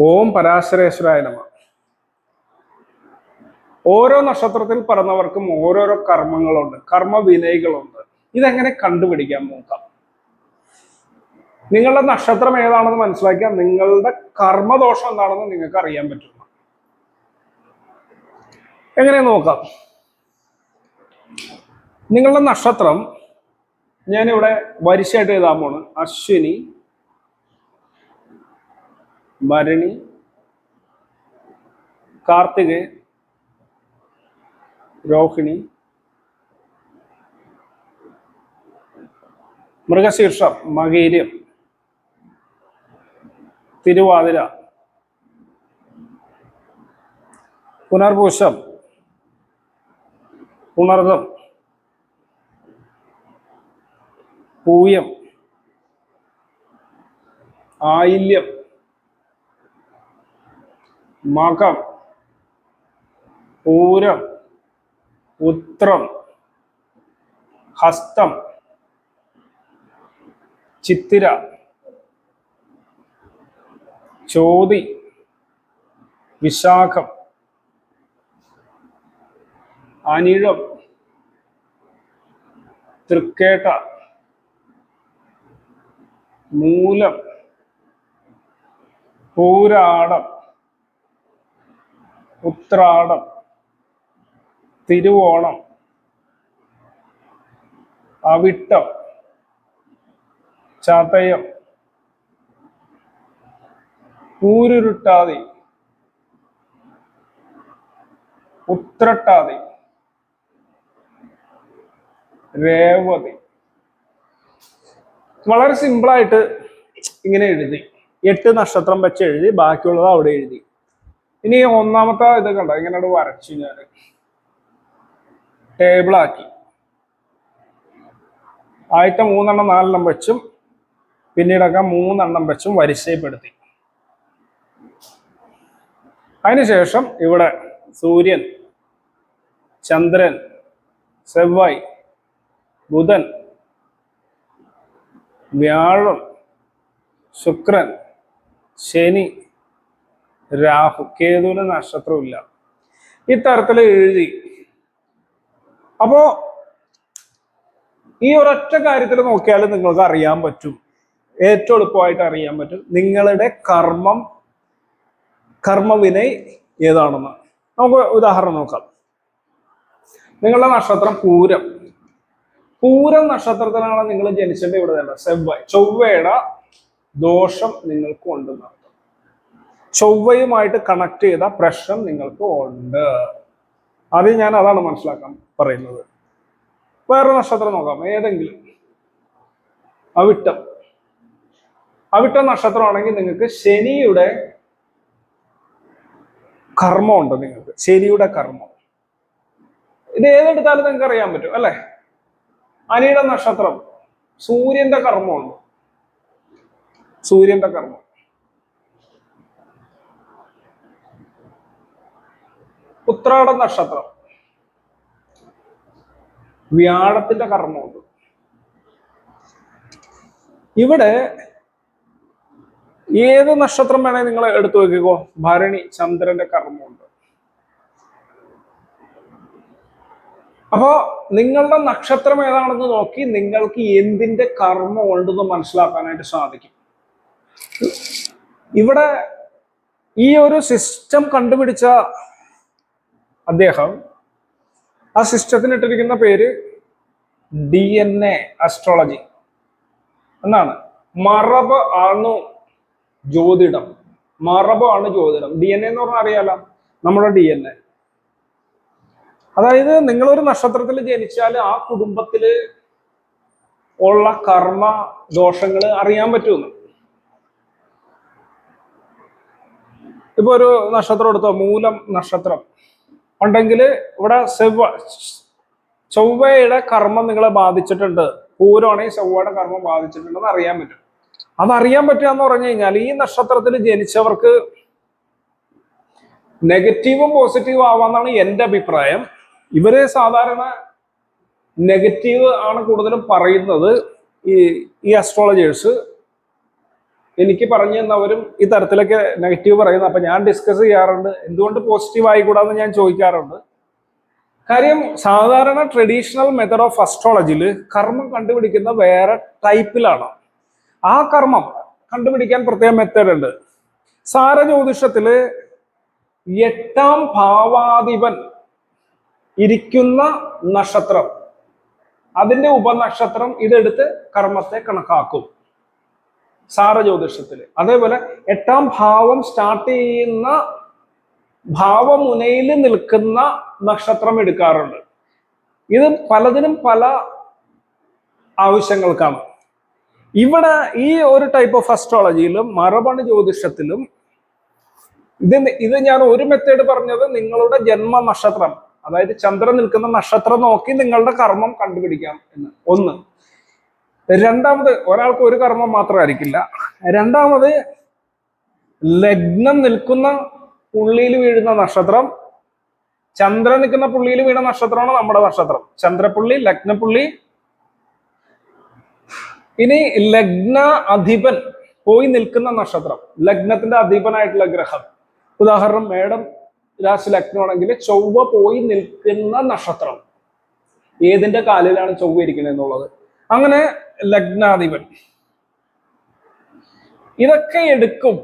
ഓം പരാശരേശ്വരായ നമ. ഓരോ നക്ഷത്രത്തിൽ പറഞ്ഞവർക്കും ഓരോരോ കർമ്മങ്ങളുണ്ട് കർമ്മ വിനയികളുണ്ട് ഇതെങ്ങനെ കണ്ടുപിടിക്കാൻ നോക്കാം. നിങ്ങളുടെ നക്ഷത്രം ഏതാണെന്ന് മനസ്സിലാക്കിയാൽ നിങ്ങളുടെ കർമ്മദോഷം എന്താണെന്ന് നിങ്ങൾക്ക് അറിയാൻ പറ്റും. എങ്ങനെ നോക്കാം. നിങ്ങളുടെ നക്ഷത്രം ഞാനിവിടെ വരിശയായിട്ട് എഴുതാൻ പോണ്. അശ്വിനി ഭരണി കാർത്തിക് രോഹിണി മൃഗശീർഷം മകീര്യം തിരുവാതിര പുനർപൂശം പുണർദം പൂയം ആയില്യം മകം പൂരം ഉത്രം ഹസ്തം ചിത്തിര ചോതി വിശാഖം അനിഴം തൃക്കേട്ട മൂലം പൂരാടം. ഉത്രാടം തിരുവോണം അവിട്ടം ചതയം പൂരുരുട്ടാതി ഉത്രട്ടാതി രേവതി. വളരെ സിമ്പിളായിട്ട് ഇങ്ങനെ എഴുതി. എട്ട് നക്ഷത്രം വെച്ച് എഴുതി ബാക്കിയുള്ളത് അവിടെ എഴുതി. ഇനി ഒന്നാമത്തെ ഇത് കണ്ടോ ഇങ്ങനെ വരച്ചു ഞാൻ ടേബിളാക്കി. ആദ്യത്തെ മൂന്നെണ്ണം നാലെണ്ണം വെച്ചും പിന്നീടൊക്കെ മൂന്നെണ്ണം വെച്ചും വരിശയപ്പെടുത്തി അതിനുശേഷം ഇവിടെ സൂര്യൻ ചന്ദ്രൻ സെവ്വായ് ബുധൻ വ്യാഴം ശുക്രൻ ശനി രാഹു കേതുവിന് നക്ഷത്രമില്ല ഇത്തരത്തിൽ എഴുതി. അപ്പോ ഈ ഒരൊറ്റ കാര്യത്തിൽ നോക്കിയാൽ നിങ്ങൾക്ക് അറിയാൻ പറ്റും. ഏറ്റവും എളുപ്പമായിട്ട് അറിയാൻ പറ്റും. നിങ്ങളുടെ കർമ്മം കർമ്മവിനയ് ഏതാണെന്ന്. നമുക്ക് ഉദാഹരണം നോക്കാം. നിങ്ങളുടെ നക്ഷത്രം പൂരം. പൂരം നക്ഷത്രത്തിലാണ് നിങ്ങൾ ജനിച്ചത് ഇവിടെ തന്നെ. സെവ്വ ചൊവ്വയുടെ ദോഷം നിങ്ങൾക്ക് അർത്ഥം ചൊവ്വയുമായിട്ട് കണക്ട് ചെയ്ത പ്രശ്നം നിങ്ങൾക്ക് ഉണ്ട്. ആദ്യം ഞാൻ അതാണ് മനസ്സിലാക്കാൻ പറയുന്നത്. വേറെ നക്ഷത്രം നോക്കാം. ഏതെങ്കിലും അവിട്ടം. അവിട്ട നക്ഷത്രമാണെങ്കിൽ നിങ്ങൾക്ക് ശനിയുടെ കർമ്മം കർമ്മമുണ്ട് നിങ്ങൾക്ക്. ശനിയുടെ കർമ്മം. ഇത് ഏതെടുത്താലും നിങ്ങൾക്ക് അറിയാൻ പറ്റും അല്ലെ? അനിയുടെ നക്ഷത്രം സൂര്യന്റെ കർമ്മമുണ്ട് സൂര്യന്റെ കർമ്മം. ഉത്രാട നക്ഷത്രം. വ്യാഴത്തിന്റെ കർമ്മമുണ്ട് ഇവിടെ ഏത് നക്ഷത്രം വേണേ നിങ്ങൾ എടുത്തു വെക്കുകോ ഭരണി ചന്ദ്രന്റെ കർമ്മമുണ്ട്. അപ്പോ നിങ്ങളുടെ നക്ഷത്രം ഏതാണെന്ന് നോക്കി നിങ്ങൾക്ക് എന്തിന്റെ കർമ്മം ഉണ്ടെന്ന് മനസ്സിലാക്കാനായിട്ട് സാധിക്കും. ഇവിടെ ഈ ഒരു സിസ്റ്റം കണ്ടുപിടിച്ച അദ്ദേഹം ആ സിസ്റ്റത്തിന് ഇട്ടിരിക്കുന്ന പേര് ഡി എൻ എ അസ്ട്രോളജി എന്നാണ്. മറബ് ആണ് ജ്യോതിടം. മറബ് ആണ് ജ്യോതിടം. ഡി എൻ എ എന്ന് പറഞ്ഞാൽ അറിയാലോ? നമ്മുടെ ഡി എൻ എ അതായത് നിങ്ങളൊരു നക്ഷത്രത്തിൽ ജനിച്ചാൽ ആ കുടുംബത്തിൽ ഉള്ള കർമ്മ ദോഷങ്ങൾ അറിയാൻ പറ്റുമെന്ന്. ഇപ്പൊ ഒരു നക്ഷത്രം എടുത്തോ? മൂലം നക്ഷത്രം. ഉണ്ടെങ്കിൽ ഇവിടെ സെവ്വ ചൊവ്വയുടെ കർമ്മം നിങ്ങളെ ബാധിച്ചിട്ടുണ്ട്. പൂരമാണെങ്കിൽ ചൊവ്വയുടെ കർമ്മം ബാധിച്ചിട്ടുണ്ടെന്ന് അറിയാൻ പറ്റും. അതറിയാൻ പറ്റുക എന്ന് പറഞ്ഞു കഴിഞ്ഞാൽ ഈ നക്ഷത്രത്തിൽ ജനിച്ചവർക്ക് നെഗറ്റീവും പോസിറ്റീവും ആവാന്നാണ് എന്റെ അഭിപ്രായം. ഇവർ സാധാരണ നെഗറ്റീവ് ആണ് കൂടുതലും പറയുന്നത് ഈ ഈ അസ്ട്രോളജേഴ്സ് എനിക്ക് പറഞ്ഞു തന്നവരും ഈ തരത്തിലൊക്കെ നെഗറ്റീവ് പറയുന്നു. അപ്പൊ ഞാൻ ഡിസ്കസ് ചെയ്യാറുണ്ട്. എന്തുകൊണ്ട് പോസിറ്റീവ് ആയിക്കൂടാന്ന് ഞാൻ ചോദിക്കാറുണ്ട്. കാര്യം സാധാരണ ട്രഡീഷണൽ മെത്തഡ് ഓഫ് അസ്ട്രോളജിയിൽ കർമ്മം കണ്ടുപിടിക്കുന്ന വേറെ ടൈപ്പിലാണ് ആ കർമ്മം കണ്ടുപിടിക്കാൻ പ്രത്യേക മെത്തേഡ് ഉണ്ട്. സാര ജ്യോതിഷത്തിൽ എട്ടാം ഭാവാധിപൻ ഇരിക്കുന്ന നക്ഷത്രം. അതിന്റെ ഉപനക്ഷത്രം ഇതെടുത്ത് കർമ്മത്തെ കണക്കാക്കും. സാര ജ്യോതിഷത്തിൽ. അതേപോലെ എട്ടാം ഭാവം സ്റ്റാർട്ട് ചെയ്യുന്ന ഭാവമുനയിൽ നിൽക്കുന്ന നക്ഷത്രം എടുക്കാറുണ്ട്. ഇത് പലതിനും പല ആവശ്യങ്ങൾക്കാണ്. ഇവിടെ ഈ ഒരു ടൈപ്പ് ഓഫ് അസ്ട്രോളജിയിലും മറബണ ജ്യോതിഷത്തിലും ഇത് ഇത് ഞാൻ ഒരു മെത്തേഡ് പറഞ്ഞത് നിങ്ങളുടെ ജന്മ നക്ഷത്രം അതായത് ചന്ദ്രൻ നിൽക്കുന്ന നക്ഷത്രം നോക്കി നിങ്ങളുടെ കർമ്മം കണ്ടുപിടിക്കാം എന്ന്. ഒന്ന്. രണ്ടാമത് ഒരാൾക്ക് ഒരു കർമ്മം മാത്രമായിരിക്കില്ല. രണ്ടാമത് ലഗ്നം നിൽക്കുന്ന പുള്ളിയിൽ വീഴുന്ന നക്ഷത്രം ചന്ദ്രൻ നിൽക്കുന്ന പുള്ളിയിൽ വീണ നക്ഷത്രമാണ് നമ്മുടെ നക്ഷത്രം. ചന്ദ്രപ്പുള്ളി ലഗ്നപുള്ളി ഇനി ലഗ്ന അധിപൻ പോയി നിൽക്കുന്ന നക്ഷത്രം ലഗ്നത്തിന്റെ അധിപനായിട്ടുള്ള ഗ്രഹം. ഉദാഹരണം മേഡം രാശി ലഗ്നമാണെങ്കിൽ ചൊവ്വ പോയി നിൽക്കുന്ന നക്ഷത്രം. ഏതിന്റെ കാലിലാണ് ചൊവ്വ ഇരിക്കുന്നത് എന്നുള്ളത്? അങ്ങനെ ലഗ്നാധിപൻ. ഇതൊക്കെ എടുക്കും.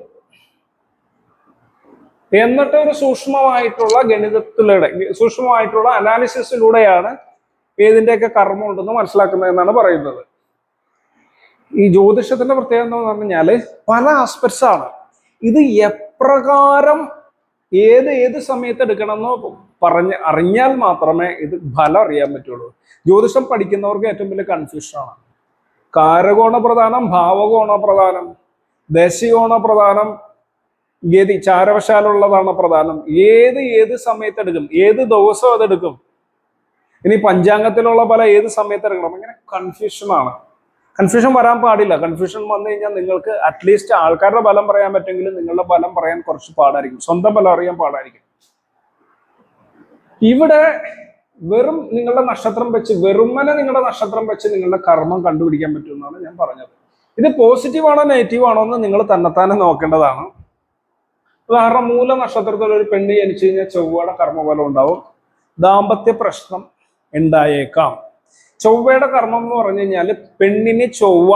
എന്നിട്ട് ഒരു സൂക്ഷ്മമായിട്ടുള്ള ഗണിതത്തിലൂടെ സൂക്ഷ്മമായിട്ടുള്ള അനാലിസിസിലൂടെയാണ് ഏതിന്റെയൊക്കെ കർമ്മം ഉണ്ടെന്ന് മനസ്സിലാക്കുന്നത് എന്നാണ് പറയുന്നത്. ഈ ജ്യോതിഷത്തിന്റെ പ്രത്യേകത എന്ന് കഴിഞ്ഞാൽ പല ആസ്പെക്ട്സ് ആണ്. ഇത് എപ്രകാരം ഏത് ഏത് സമയത്ത് എടുക്കണമെന്നോ പറഞ്ഞ് അറിഞ്ഞാൽ മാത്രമേ ഇത് ഫലം അറിയാൻ പറ്റുള്ളൂ. ജ്യോതിഷം പഠിക്കുന്നവർക്ക് ഏറ്റവും വലിയ കൺഫ്യൂഷനാണ് കാരകോണ പ്രധാനം ഭാവകോണ പ്രധാനം ദശയോണ പ്രധാനം ഗതി ചാരവശാലുള്ളതാണ് പ്രധാനം. ഏത് ഏത് സമയത്ത് എടുക്കും ഏത് ദിവസം അതെടുക്കും ഇനി പഞ്ചാംഗത്തിലുള്ള പല ഏത് സമയത്ത് എടുക്കണം? ഇങ്ങനെ കൺഫ്യൂഷനാണ് കൺഫ്യൂഷൻ വരാൻ പാടില്ല. കൺഫ്യൂഷൻ വന്നു കഴിഞ്ഞാൽ നിങ്ങൾക്ക് അറ്റ്ലീസ്റ്റ് ആൾക്കാരുടെ ബലം പറയാൻ പറ്റുമെങ്കിലും നിങ്ങളുടെ ബലം പറയാൻ കുറച്ച് പാടായിരിക്കും. സ്വന്തം ബലം അറിയാൻ പാടായിരിക്കും. ഇവിടെ വെറും നിങ്ങളുടെ നക്ഷത്രം വെച്ച് വെറുമനെ നിങ്ങളുടെ നക്ഷത്രം വെച്ച് നിങ്ങളുടെ കർമ്മം കണ്ടുപിടിക്കാൻ പറ്റുമെന്നാണ് ഞാൻ പറഞ്ഞത്. ഇത് പോസിറ്റീവ് ആണോ നെഗറ്റീവ് ആണോ എന്ന് നിങ്ങൾ തന്നെത്താനെ നോക്കേണ്ടതാണ്. ഉദാഹരണം മൂല നക്ഷത്രത്തിൽ ഒരു പെണ്ണ് ജനിച്ചു കഴിഞ്ഞാൽ ചൊവ്വയുടെ കർമ്മഫലം ഉണ്ടാവും. ദാമ്പത്യ പ്രശ്നം ഉണ്ടായേക്കാം. ചൊവ്വയുടെ കർമ്മം എന്ന് പറഞ്ഞു കഴിഞ്ഞാൽ പെണ്ണിന് ചൊവ്വ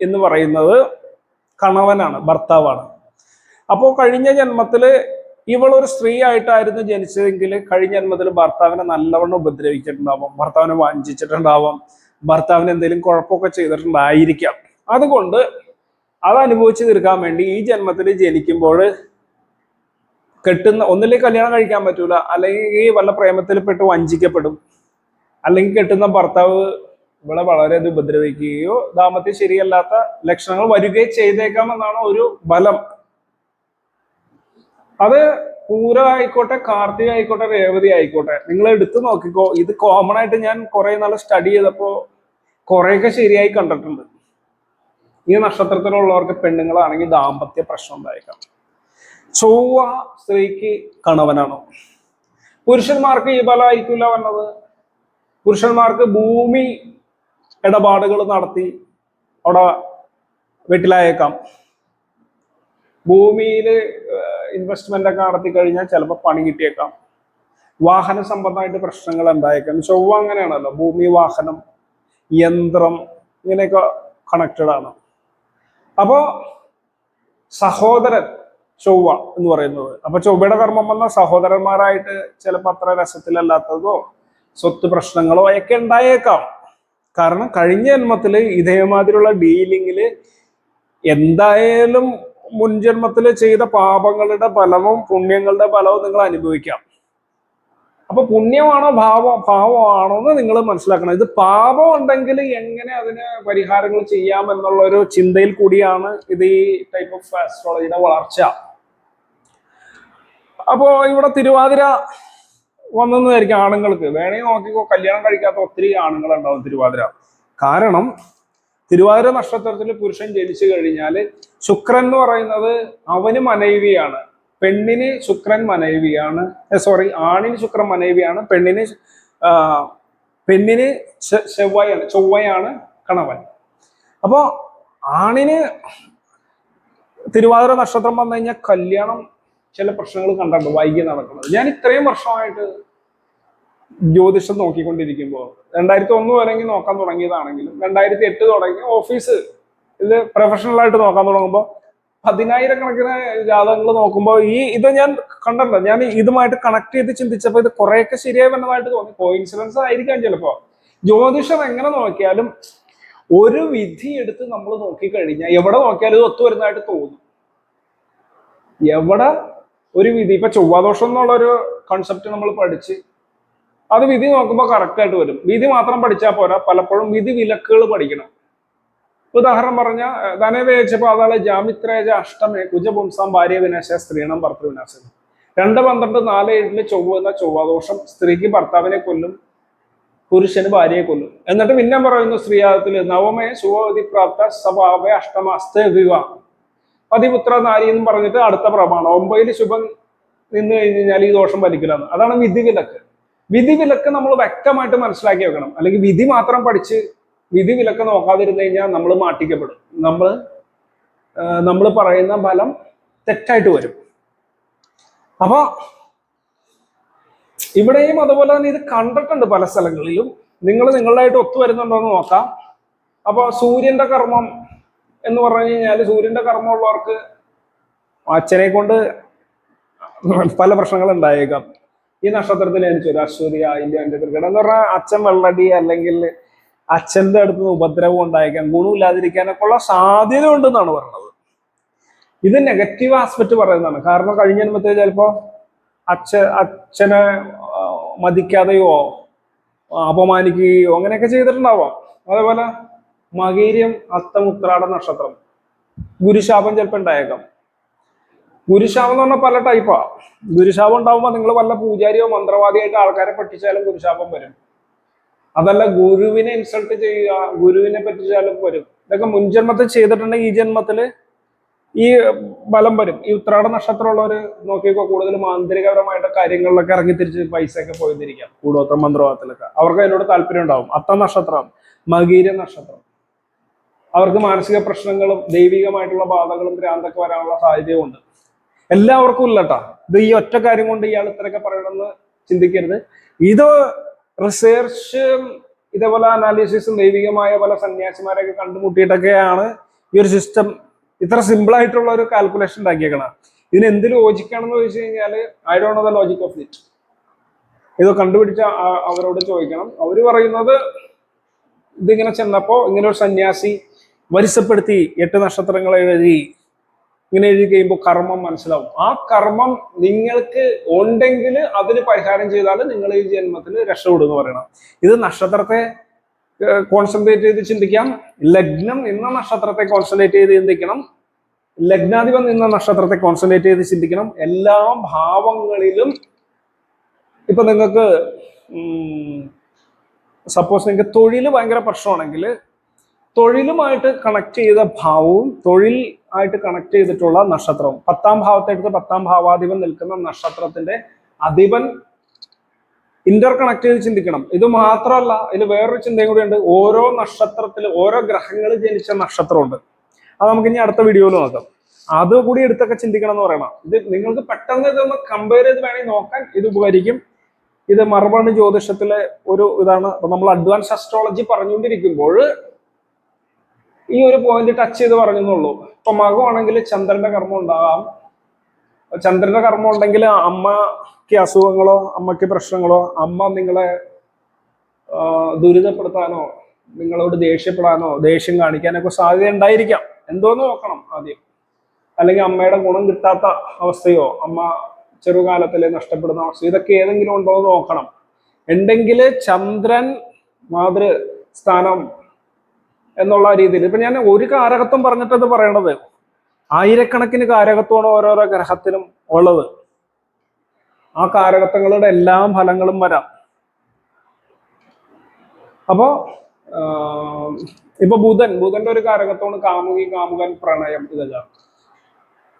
എന്ന് പറയുന്നത് കണവനാണ് ഭർത്താവാണ്. അപ്പോൾ കഴിഞ്ഞ ജന്മത്തിൽ ഇവളൊരു സ്ത്രീ ആയിട്ടായിരുന്നു ജനിച്ചതെങ്കിൽ കഴിഞ്ഞ ജന്മത്തിൽ ഭർത്താവിനെ നല്ലവണ്ണം ഉപദ്രവിച്ചിട്ടുണ്ടാവും ഭർത്താവിനെ വാഞ്ചിച്ചിട്ടുണ്ടാവും ഭർത്താവിന് എന്തെങ്കിലും കുഴപ്പമൊക്കെ ചെയ്തിട്ടുണ്ടായിരിക്കാം. അതുകൊണ്ട് അത് അനുഭവിച്ചു തീർക്കാൻ വേണ്ടി ഈ ജന്മത്തിൽ ജനിക്കുമ്പോൾ കെട്ടുന്ന ഒന്നിലേക്ക് കല്യാണം കഴിക്കാൻ പറ്റൂല അല്ലെങ്കിൽ വല്ല പ്രേമത്തിൽ പെട്ട് വഞ്ചിക്കപ്പെടും അല്ലെങ്കിൽ കെട്ടുന്ന ഭർത്താവ് ഇവളെ വളരെയധികം ഉപദ്രവിക്കുകയോ ദാമ്പത്യം ശരിയല്ലാത്ത ലക്ഷണങ്ങൾ വരികയോ ചെയ്തേക്കാമെന്നാണ് ഒരു ബലം. അത് പൂരമായിക്കോട്ടെ കാർത്തിക ആയിക്കോട്ടെ രേവതി ആയിക്കോട്ടെ നിങ്ങൾ എടുത്തു നോക്കിക്കോ. ഇത് കോമൺ ആയിട്ട് ഞാൻ കുറെ നാൾ സ്റ്റഡി ചെയ്തപ്പോ കുറെയൊക്കെ ശരിയായി കണ്ടിട്ടുണ്ട്. ഈ നക്ഷത്രത്തിലുള്ളവർക്ക് പെണ്ണുങ്ങളാണെങ്കിൽ ദാമ്പത്യ പ്രശ്നം ഉണ്ടായേക്കാം. ചൊവ്വ സ്ത്രീക്ക് കണവനാണോ? പുരുഷന്മാർക്ക് ഈ ബലമായിരിക്കില്ല വന്നത്. പുരുഷന്മാർക്ക് ഭൂമി ഇടപാടുകൾ നടത്തി അവിടെ വെട്ടിലായേക്കാം. ഭൂമിയിൽ ഇൻവെസ്റ്റ്മെന്റ് ഒക്കെ നടത്തി കഴിഞ്ഞാൽ ചിലപ്പോൾ പണി കിട്ടിയേക്കാം. വാഹന സംബന്ധമായിട്ട് പ്രശ്നങ്ങൾ ഉണ്ടായേക്കാം. ചൊവ്വ അങ്ങനെയാണല്ലോ. ഭൂമി വാഹനം യന്ത്രം ഇങ്ങനെയൊക്കെ കണക്റ്റഡ് ആണ്. അപ്പോ സഹോദരൻ ചൊവ്വ എന്ന് പറയുന്നത്. അപ്പൊ ചൊവ്വയുടെ കർമ്മം വന്ന സഹോദരന്മാരായിട്ട് ചിലപ്പോൾ അത്ര രസത്തിലല്ലാത്തതോ സ്വത്ത് പ്രശ്നങ്ങളോ ഒക്കെ ഉണ്ടായേക്കാം. കാരണം കഴിഞ്ഞ ജന്മത്തിൽ ഇതേമാതിരിയുള്ള ഡീലിങ്ങിൽ എന്തായാലും മുൻജന്മത്തിൽ ചെയ്ത പാപങ്ങളുടെ ഫലവും പുണ്യങ്ങളുടെ ഫലവും നിങ്ങൾ അനുഭവിക്കാം. അപ്പൊ പുണ്യമാണോ ഭാവ ഭാവമാണോ എന്ന് നിങ്ങൾ മനസ്സിലാക്കണം. ഇത് പാപം ഉണ്ടെങ്കിൽ എങ്ങനെ അതിന് പരിഹാരങ്ങൾ ചെയ്യാം എന്നുള്ള ഒരു ചിന്തയിൽ കൂടിയാണ് ഇത് ഈ ടൈപ്പ് ഓഫ് ആസ്ട്രോളജിയുടെ വളർച്ച. അപ്പോ ഇവിടെ തിരുവാതിര വന്നെന്നായിരിക്കും ആണുങ്ങൾക്ക്. വേണേ നോക്കിക്കോ കല്യാണം കഴിക്കാത്ത ഒത്തിരി ആണുങ്ങളുണ്ടാവും തിരുവാതിര. കാരണം തിരുവാതിര നക്ഷത്രത്തിൽ പുരുഷൻ ജനിച്ചു കഴിഞ്ഞാൽ ശുക്രൻ എന്ന് പറയുന്നത് അവന് മനൈവിയാണ്. പെണ്ണിന് ശുക്രൻ മനൈവിയാണ്. സോറി ആണിന് ശുക്രൻ മനൈവിയാണ്. പെണ്ണിന് പെണ്ണിന് ചൊവ്വയാണ് ചൊവ്വയാണ് കണവൻ. അപ്പോ ആണിന് തിരുവാതിര നക്ഷത്രം വന്നു കഴിഞ്ഞാൽ കല്യാണം ചില പ്രശ്നങ്ങൾ കണ്ടിട്ടുണ്ട് വൈകി നടക്കുന്നത്. ഞാൻ ഇത്രയും വർഷമായിട്ട് ജ്യോതിഷം നോക്കിക്കൊണ്ടിരിക്കുമ്പോൾ രണ്ടായിരത്തി ഒന്ന് വരെങ്കിൽ നോക്കാൻ തുടങ്ങിയതാണെങ്കിലും രണ്ടായിരത്തി എട്ട് തുടങ്ങി ഓഫീസ് ഇത് പ്രൊഫഷണൽ ആയിട്ട് നോക്കാൻ തുടങ്ങുമ്പോൾ പതിനായിരക്കണക്കിന് ജാതകങ്ങൾ നോക്കുമ്പോൾ ഈ ഇത് ഞാൻ കണ്ടല്ലോ. ഞാൻ ഇതുമായിട്ട് കണക്ട് ചെയ്ത് ചിന്തിച്ചപ്പോൾ ഇത് കുറെയൊക്കെ ശരിയായി വന്നതായിട്ട് തോന്നി. കോയിൻസിഡൻസ് ആയിരിക്കാം ചിലപ്പോ ജ്യോതിഷം എങ്ങനെ നോക്കിയാലും ഒരു വിധി എടുത്ത് നമ്മൾ നോക്കിക്കഴിഞ്ഞാൽ എവിടെ നോക്കിയാലും ഇത് ഒത്തുവരുന്നതായിട്ട് തോന്നും. എവിടെ ഒരു വിധി. ഇപ്പൊ ചൊവ്വാദോഷം എന്നുള്ള ഒരു കൺസെപ്റ്റ് നമ്മൾ പഠിച്ച് അത് വിധി നോക്കുമ്പോൾ കറക്റ്റ് ആയിട്ട് വരും. വിധി മാത്രം പഠിച്ചാൽ പോരാ. പലപ്പോഴും വിധി വിലക്കുകൾ പഠിക്കണം. ഉദാഹരണം പറഞ്ഞ ധനവേച്ചപ്പോ പാതാള ജാമിത്രേജ അഷ്ടമേ കുജപുംസാം ഭാര്യ വിനാശ സ്ത്രീണം ഭർത്തൃവിനാശം രണ്ട് പന്ത്രണ്ട് നാല് ഏഴിൽ ചൊവ്വ എന്ന ചൊവ്വാദോഷം സ്ത്രീക്ക് ഭർത്താവിനെ കൊല്ലും പുരുഷന് ഭാര്യയെ കൊല്ലും. എന്നിട്ട് പിന്നെ പറയുന്നു സ്ത്രീയാദത്തിൽ നവമേ സുഭവതി പ്രാപ്ത സഭാവേ അഷ്ടമാസ്ത വിവ പതിപുത്ര നാരി എന്ന് പറഞ്ഞിട്ട് അടുത്ത പ്രമാണം. ഒമ്പതിൽ ശുഭം നിന്ന് കഴിഞ്ഞ് കഴിഞ്ഞാൽ ഈ ദോഷം വലിക്കില്ലെന്ന് അതാണ് വിധിവിലക്ക് വിധിവിലക്ക് വിധി വിലക്ക് നമ്മൾ വ്യക്തമായിട്ട് മനസ്സിലാക്കി വെക്കണം. അല്ലെങ്കിൽ വിധി മാത്രം പഠിച്ച് വിധി വിലക്ക് നോക്കാതിരുന്നു കഴിഞ്ഞാൽ നമ്മൾ മാട്ടിക്കപ്പെടും നമ്മൾ നമ്മൾ പറയുന്ന ഫലം തെറ്റായിട്ട് വരും. അപ്പൊ ഇവിടെയും അതുപോലെ തന്നെ ഇത് കണ്ടിട്ടുണ്ട് പല സ്ഥലങ്ങളിലും. നിങ്ങൾ നിങ്ങളായിട്ട് ഒത്തു വരുന്നുണ്ടോ എന്ന് നോക്കാം. അപ്പോൾ സൂര്യന്റെ കർമ്മം എന്ന് പറഞ്ഞു കഴിഞ്ഞാൽ സൂര്യന്റെ കർമ്മമുള്ളവർക്ക് അച്ഛനെ കൊണ്ട് പല പ്രശ്നങ്ങൾ ഉണ്ടായേക്കാം. ഈ നക്ഷത്രത്തിൽ എനിക്ക് ഒരു അശ്വതി എന്റെ ക്രിക്കറ്റ് എന്ന് പറഞ്ഞാൽ അച്ഛൻ വെള്ളടി അല്ലെങ്കിൽ അച്ഛന്റെ അടുത്ത് ഉപദ്രവം ഉണ്ടായേക്കാം ഗുണമില്ലാതിരിക്കാനൊക്കെ ഉള്ള സാധ്യത ഉണ്ടെന്നാണ് പറയുന്നത് ഇത് നെഗറ്റീവ് ആസ്പെക്ട് പറയുന്നതാണ്. കാരണം കഴിഞ്ഞ ജന്മത്തെ ചിലപ്പോ അച്ഛ അച്ഛനെ മതിക്കാതെയോ അപമാനിക്കുകയോ അങ്ങനെയൊക്കെ ചെയ്തിട്ടുണ്ടാവാം. അതേപോലെ മകീര്യം അസ്തമുത്രാട നക്ഷത്രം. ഗുരുശാപം ചിലപ്പോൾ ഉണ്ടായേക്കാം. ഗുരുശാപം എന്ന് പറഞ്ഞാൽ പല ടൈപ്പാ ഗുരുശാപം ഉണ്ടാവുമ്പോൾ നിങ്ങൾ വല്ല പൂജാരിയോ മന്ത്രവാദിയായിട്ട് ആൾക്കാരെ പറ്റിച്ചാലും ഗുരുശാപം വരും. അതല്ല ഗുരുവിനെ ഇൻസൾട്ട് ചെയ്യുക ഗുരുവിനെ പറ്റിച്ചാലും വരും. ഇതൊക്കെ മുൻജന്മത്തിൽ ചെയ്തിട്ടുണ്ടെങ്കിൽ ഈ ജന്മത്തിൽ ഈ ബലം വരും. ഈ ഉത്രാട നക്ഷത്രമുള്ളവർ നോക്കിയപ്പോ കൂടുതൽ മാന്ത്രികപരമായിട്ട് കാര്യങ്ങളിലൊക്കെ ഇറങ്ങി തിരിച്ച് പൈസ ഒക്കെ പോയിരിക്കാം കൂടോത്ര മന്ത്രവാദത്തിലൊക്കെ. അവർക്ക് അതിനോട് താല്പര്യം ഉണ്ടാവും. അത്ത നക്ഷത്രം മകീര നക്ഷത്രം. അവർക്ക് മാനസിക പ്രശ്നങ്ങളും ദൈവികമായിട്ടുള്ള ബാധകളും ഭ്രാന്തൊക്കെ വരാനുള്ള സാധ്യതയുണ്ട് എല്ലാവർക്കും ഇല്ലട്ടാ. ഇത് ഈ ഒറ്റ കാര്യം കൊണ്ട് ഇയാൾ ഇത്രയൊക്കെ പറയണമെന്ന് ചിന്തിക്കരുത്. ഇത് റിസേർച്ച് ഇതേപോലെ അനാലിസിസും ദൈവികമായ പല സന്യാസിമാരെയൊക്കെ കണ്ടുമുട്ടിയിട്ടൊക്കെയാണ് ഈ ഒരു സിസ്റ്റം ഇത്ര സിമ്പിൾ ആയിട്ടുള്ള ഒരു കാൽക്കുലേഷൻ ഉണ്ടാക്കിയേക്കണം. ഇതിന് എന്ത് ലോജിക്കാണെന്ന് ചോദിച്ചു കഴിഞ്ഞാൽ I don't know the logic of it ഇത് കണ്ടുപിടിച്ച അവരോട് ചോദിക്കണം. അവർ പറയുന്നത് ഇതിങ്ങനെ ചെന്നപ്പോ ഇങ്ങനെ ഒരു സന്യാസി വരിസപ്പെടുത്തി എട്ട് നക്ഷത്രങ്ങൾ എഴുതി ഇങ്ങനെ എഴുതി കഴിയുമ്പോൾ കർമ്മം മനസ്സിലാവും. ആ കർമ്മം നിങ്ങൾക്ക് ഉണ്ടെങ്കിൽ അതിന് പരിഹാരം ചെയ്താൽ നിങ്ങൾ ഈ ജന്മത്തിൽ രക്ഷപ്പെടും എന്ന് പറയണം. ഇത് നക്ഷത്രത്തെ കോൺസെൻട്രേറ്റ് ചെയ്ത് ചിന്തിക്കാം. ലഗ്നം എന്ന നക്ഷത്രത്തെ കോൺസെൻട്രേറ്റ് ചെയ്ത് ചിന്തിക്കണം. ലഗ്നാധിപൻ എന്ന നക്ഷത്രത്തെ കോൺസെൻട്രേറ്റ് ചെയ്ത് ചിന്തിക്കണം. എല്ലാ ഭാവങ്ങളിലും ഇപ്പൊ നിങ്ങൾക്ക് സപ്പോസ് നിങ്ങൾക്ക് തൊഴിൽ ഭയങ്കര പ്രശ്നമാണെങ്കിൽ തൊഴിലുമായിട്ട് കണക്ട് ചെയ്ത ഭാവവും തൊഴിൽ ആയിട്ട് കണക്ട് ചെയ്തിട്ടുള്ള നക്ഷത്രവും. പത്താം ഭാവത്തെടുത്ത് പത്താം ഭാവാധിപൻ നിൽക്കുന്ന നക്ഷത്രത്തിന്റെ അധിപൻ ഇന്റർ കണക്ട് ചെയ്ത് ചിന്തിക്കണം. ഇത് മാത്രമല്ല ഇതിൽ വേറൊരു ചിന്തയും കൂടി ഉണ്ട് ഓരോ നക്ഷത്രത്തിൽ ഓരോ ഗ്രഹങ്ങൾ ജനിച്ച നക്ഷത്രമുണ്ട്. അത് നമുക്ക് ഇനി അടുത്ത വീഡിയോയിൽ നോക്കാം. അത് കൂടി എടുത്തൊക്കെ ചിന്തിക്കണം എന്ന് പറയണം. ഇത് നിങ്ങൾക്ക് പെട്ടെന്ന് ഇതൊന്ന് കമ്പയർ ചെയ്ത് വേണമെങ്കിൽ നോക്കാൻ. ഇത് ഉപകരിക്കും. ഇത് മറുപടി ജ്യോതിഷത്തിലെ ഒരു ഇതാണ്. നമ്മൾ അഡ്വാൻസ് അസ്ട്രോളജി പറഞ്ഞുകൊണ്ടിരിക്കുമ്പോൾ ഈ ഒരു പോയിന്റ് ടച്ച് ചെയ്ത് പറഞ്ഞെന്നുള്ളൂ. ഇപ്പൊ മകമാണെങ്കിൽ ചന്ദ്രന്റെ കർമ്മം ഉണ്ടാകാം. ചന്ദ്രന്റെ കർമ്മം ഉണ്ടെങ്കിൽ അമ്മയ്ക്ക് അസുഖങ്ങളോ അമ്മയ്ക്ക് പ്രശ്നങ്ങളോ അമ്മ നിങ്ങളെ ദുരിതപ്പെടുത്താനോ നിങ്ങളോട് ദേഷ്യപ്പെടാനോ ദേഷ്യം കാണിക്കാനൊക്കെ സാധ്യത ഉണ്ടായിരിക്കാം. എന്തോന്ന് നോക്കണം ആദ്യം. അല്ലെങ്കിൽ അമ്മയുടെ ഗുണം കിട്ടാത്ത അവസ്ഥയോ അമ്മ ചെറുകാലത്തിൽ നഷ്ടപ്പെടുന്ന അവസ്ഥ ഇതൊക്കെ ഏതെങ്കിലും ഉണ്ടോ എന്ന് നോക്കണം. ഉണ്ടെങ്കിൽ ചന്ദ്രൻ മാതൃ സ്ഥാനം എന്നുള്ള രീതിയിൽ. ഇപ്പൊ ഞാൻ ഒരു കാരകത്വം പറഞ്ഞിട്ടത് പറയണത് ആയിരക്കണക്കിന് കാരകത്വമാണ് ഓരോരോ ഗ്രഹത്തിനും ഉള്ളത്. ആ കാരകത്വങ്ങളുടെ എല്ലാ ഫലങ്ങളും വരാം. അപ്പോ ഇപ്പൊ ബുധൻ ബുധന്റെ ഒരു കാരകത്വമാണ് കാമുകി കാമുകൻ പ്രണയം ഇതെല്ലാം.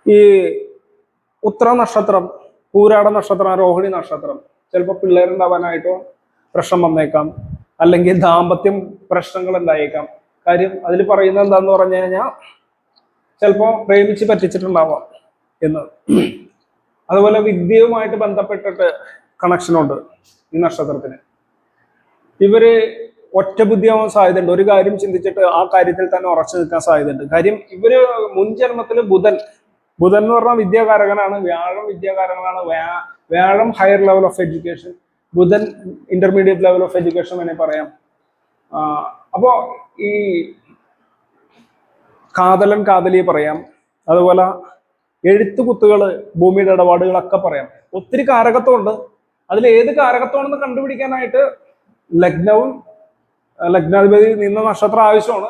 ഈ ഉത്ര നക്ഷത്രം പൂരാട നക്ഷത്രം രോഹിണി നക്ഷത്രം ചിലപ്പോൾ പിള്ളേരുണ്ടാവാനായിട്ടോ പ്രശ്നം വന്നേക്കാം. അല്ലെങ്കിൽ ദാമ്പത്യം പ്രശ്നങ്ങൾ ഉണ്ടായേക്കാം. കാര്യം അതിൽ പറയുന്നത് എന്താന്ന് പറഞ്ഞു കഴിഞ്ഞാൽ ചിലപ്പോൾ പ്രേമിച്ച് പറ്റിച്ചിട്ടുണ്ടാവാം എന്ന്. അതുപോലെ വിദ്യയുമായിട്ട് ബന്ധപ്പെട്ടിട്ട് കണക്ഷനുണ്ട് ഈ നക്ഷത്രത്തിന്. ഇവർ ഒറ്റ ബുദ്ധിയാവാൻ സാധ്യതയുണ്ട്. ഒരു കാര്യം ചിന്തിച്ചിട്ട് ആ കാര്യത്തിൽ തന്നെ ഉറച്ചു നിൽക്കാൻ സാധ്യതയുണ്ട്. കാര്യം ഇവർ മുൻ ജന്മത്തിൽ ബുധൻ. ബുധൻ എന്ന് പറഞ്ഞാൽ വിദ്യാകാരകനാണ്. വ്യാഴം വിദ്യാകാരകനാണ് വ്യാഴം ഹയർ ലെവൽ ഓഫ് എഡ്യൂക്കേഷൻ ബുധൻ ഇന്റർമീഡിയറ്റ് ലെവൽ ഓഫ് എഡ്യൂക്കേഷൻ വേണേ പറയാം. അപ്പോ ഈ കാതലൻ കാതലിയെ പറയാം. അതുപോലെ എഴുത്തുകുത്തുകൾ ഭൂമിയുടെ ഇടപാടുകളൊക്കെ പറയാം. ഒത്തിരി കാരകത്വമുണ്ട്. അതിൽ ഏത് കാരകത്വമാണെന്ന് കണ്ടുപിടിക്കാനായിട്ട് ലഗ്നവും ലഗ്നാധിപതി നിന്ന നക്ഷത്രം ആവശ്യമാണ്.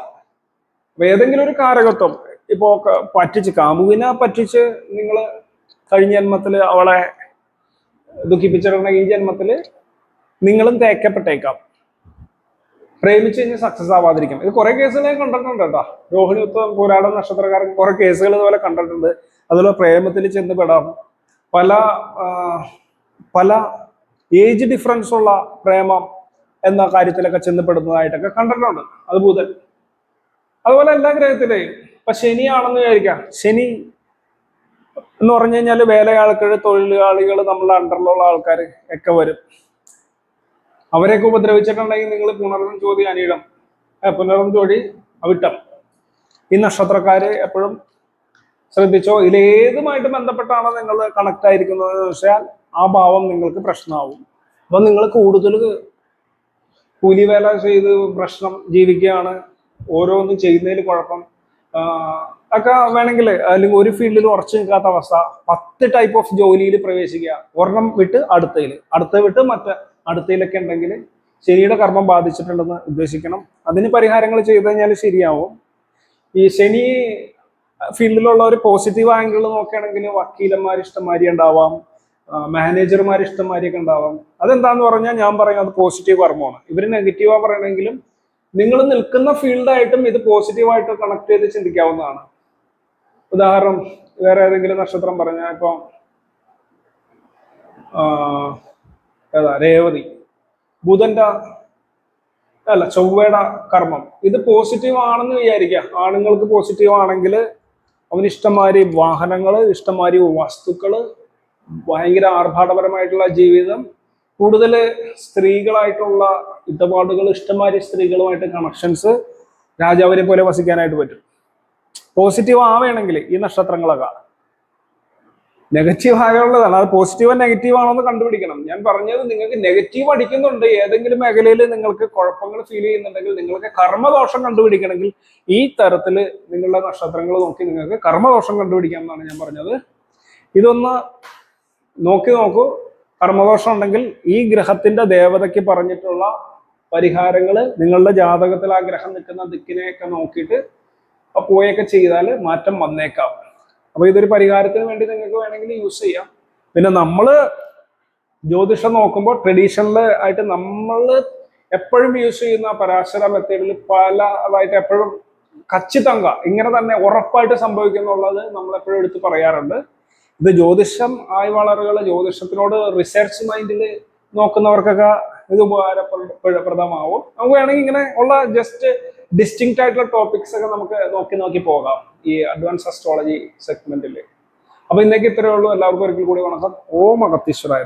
ഏതെങ്കിലും ഒരു കാരകത്വം ഇപ്പോ പറ്റിച്ച് കാമുവിനെ പറ്റിച്ച് നിങ്ങൾ കഴിഞ്ഞ ജന്മത്തിൽ അവളെ ദുഃഖിപ്പിച്ചിട്ടുണ്ടെങ്കിൽ ഈ ജന്മത്തിൽ നിങ്ങളും തേക്കപ്പെട്ടേക്കാം. പ്രേമിച്ച് കഴിഞ്ഞ് സക്സസ് ആവാതിരിക്കും. ഇത് കുറെ കേസുകൾ ഞാൻ കണ്ടിട്ടുണ്ട് കേട്ടോ. രോഹിണി ഉത്തം പോരാടം നക്ഷത്രകാരൻ കുറെ കേസുകൾ ഇതുപോലെ കണ്ടിട്ടുണ്ട്. അതുപോലെ പ്രേമത്തിൽ ചെന്ന് പെടാം പല പല ഏജ് ഡിഫറൻസ് ഉള്ള പ്രേമം എന്ന കാര്യത്തിലൊക്കെ ചെന്നപ്പെടുന്നതായിട്ടൊക്കെ കണ്ടിട്ടുണ്ട്. അത് ബുധൻ. അതുപോലെ എല്ലാ ഗ്രഹത്തിലെയും. ഇപ്പൊ ശനിയാണെന്ന് വിചാരിക്കാം. ശനി എന്ന് പറഞ്ഞു കഴിഞ്ഞാൽ വേലയാൾക്കാർ തൊഴിലാളികൾ നമ്മളുടെ അണ്ടറിലുള്ള ആൾക്കാർ ഒക്കെ വരും. അവരെയൊക്കെ ഉപദ്രവിച്ചിട്ടുണ്ടെങ്കിൽ നിങ്ങൾ പുനർവം ചോദി അനിയിടം. പുനർവം ചോദി അവിട്ടം. ഈ നക്ഷത്രക്കാര് എപ്പോഴും ശ്രദ്ധിച്ചോ? ഇതിലേതുമായിട്ട് ബന്ധപ്പെട്ടാണോ നിങ്ങൾ കണക്ട് ആയിരിക്കുന്നത്? എന്ന് വെച്ചാൽ ആ ഭാവം നിങ്ങൾക്ക് പ്രശ്നമാവും. അപ്പൊ നിങ്ങൾ കൂടുതൽ കൂലിവേല ചെയ്ത് പ്രശ്നം ജീവിക്കുകയാണ്. ഓരോന്നും ചെയ്യുന്നതിൽ കുഴപ്പം. ഒക്കെ വേണമെങ്കിൽ അല്ലെങ്കിൽ ഒരു ഫീൽഡിൽ ഉറച്ചു നിൽക്കാത്ത അവസ്ഥ. പത്ത് ടൈപ്പ് ഓഫ് ജോലിയിൽ പ്രവേശിക്കുക. ഒരെണ്ണം വിട്ട് അടുത്തയിൽ അടുത്ത വിട്ട് മറ്റേ അടുത്തയിലൊക്കെ ഉണ്ടെങ്കിൽ ശനിയുടെ കർമ്മം ബാധിച്ചിട്ടുണ്ടെന്ന് ഉദ്ദേശിക്കണം. അതിന് പരിഹാരങ്ങൾ ചെയ്തു കഴിഞ്ഞാൽ ശരിയാവും. ഈ ശനി ഫീൽഡിലുള്ള ഒരു പോസിറ്റീവ് ആംഗിൾ നോക്കുകയാണെങ്കിൽ വക്കീലന്മാർ ഇഷ്ടംമാരി ഉണ്ടാവാം. മാനേജർമാർ ഇഷ്ടംമാരിയൊക്കെ ഉണ്ടാവാം. അതെന്താന്ന് പറഞ്ഞാൽ ഞാൻ പറയും അത് പോസിറ്റീവ് കർമ്മമാണ്. ഇവർ നെഗറ്റീവാ പറയണമെങ്കിലും നിങ്ങൾ നിൽക്കുന്ന ഫീൽഡായിട്ടും ഇത് പോസിറ്റീവായിട്ട് കണക്ട് ചെയ്ത് ചിന്തിക്കാവുന്നതാണ്. ഉദാഹരണം വേറെ ഏതെങ്കിലും നക്ഷത്രം പറഞ്ഞാൽ ഇപ്പം ഏതാ രേവതി ബുധന്റെ അല്ല ചൊവ്വയുടെ കർമ്മം. ഇത് പോസിറ്റീവ് ആണെന്ന് വിചാരിക്കുക. ആണുങ്ങൾക്ക് പോസിറ്റീവ് ആണെങ്കിൽ അവന് ഇഷ്ടമാതിരി വാഹനങ്ങൾ ഇഷ്ടമാതിരി വസ്തുക്കൾ ഭയങ്കര ആർഭാടപരമായിട്ടുള്ള ജീവിതം കൂടുതൽ സ്ത്രീകളായിട്ടുള്ള ഇടപാടുകൾ ഇഷ്ടമാതിരി സ്ത്രീകളുമായിട്ട് കണക്ഷൻസ് രാജാവിനെ പോലെ വസിക്കാനായിട്ട് പറ്റും. പോസിറ്റീവ് ആവുകയാണെങ്കിൽ ഈ നക്ഷത്രങ്ങളൊക്കെ നെഗറ്റീവ് ആകാനുള്ളതാണ് അത് പോസിറ്റീവ് നെഗറ്റീവ് ആണോ എന്ന് കണ്ടുപിടിക്കണം. ഞാൻ പറഞ്ഞത് നിങ്ങൾക്ക് നെഗറ്റീവ് അടിക്കുന്നുണ്ട് ഏതെങ്കിലും മേഖലയിൽ നിങ്ങൾക്ക് കുഴപ്പങ്ങൾ ഫീൽ ചെയ്യുന്നുണ്ടെങ്കിൽ നിങ്ങൾക്ക് കർമ്മദോഷം കണ്ടുപിടിക്കണമെങ്കിൽ ഈ തരത്തിൽ നിങ്ങളുടെ നക്ഷത്രങ്ങൾ നോക്കി നിങ്ങൾക്ക് കർമ്മദോഷം കണ്ടുപിടിക്കാം എന്നാണ് ഞാൻ പറഞ്ഞത്. ഇതൊന്ന് നോക്കി നോക്കൂ. കർമ്മദോഷം ഉണ്ടെങ്കിൽ ഈ ഗ്രഹത്തിന്റെ ദേവതയ്ക്ക് പറഞ്ഞിട്ടുള്ള പരിഹാരങ്ങൾ നിങ്ങളുടെ ജാതകത്തിൽ ആ ഗ്രഹം നിൽക്കുന്ന ദിക്കിനെയൊക്കെ നോക്കിയിട്ട് പോയൊക്കെ ചെയ്താൽ മാറ്റം വന്നേക്കാം. അപ്പൊ ഇതൊരു പരിഹാരത്തിന് വേണ്ടി നിങ്ങൾക്ക് വേണമെങ്കിൽ യൂസ് ചെയ്യാം. പിന്നെ നമ്മൾ ജ്യോതിഷം നോക്കുമ്പോൾ ട്രഡീഷണൽ ആയിട്ട് നമ്മൾ എപ്പോഴും യൂസ് ചെയ്യുന്ന പരാശര മെത്തേഡിൽ പല അതായിട്ട് എപ്പോഴും കച്ചിത്തങ്ക ഇങ്ങനെ തന്നെ ഉറപ്പായിട്ട് സംഭവിക്കുന്നുള്ളത് നമ്മൾ എപ്പോഴും എടുത്ത് പറയാറുണ്ട്. ഇത് ജ്യോതിഷം ആയി വളരുകൾ ജ്യോതിഷത്തിനോട് റിസർച്ച് മൈൻഡിൽ നോക്കുന്നവർക്കൊക്കെ ഇത് ഉപകാരപ്രദമാവും. നമുക്ക് വേണമെങ്കിൽ ഇങ്ങനെ ഉള്ള ജസ്റ്റ് ഡിസ്റ്റിങ്റ്റ് ആയിട്ടുള്ള ടോപ്പിക്സ് ഒക്കെ നമുക്ക് നോക്കി നോക്കി പോകാം. ഈ അഡ്വാൻസ് അസ്ട്രോളജി സെഗ്മെന്റിൽ അപ്പൊ ഇന്നേക്ക് ഇത്രയേ ഉള്ളൂ. എല്ലാവർക്കും ഒരിക്കൽ കൂടി വണക്കം. ഓം അഗത്തീശ്വരായ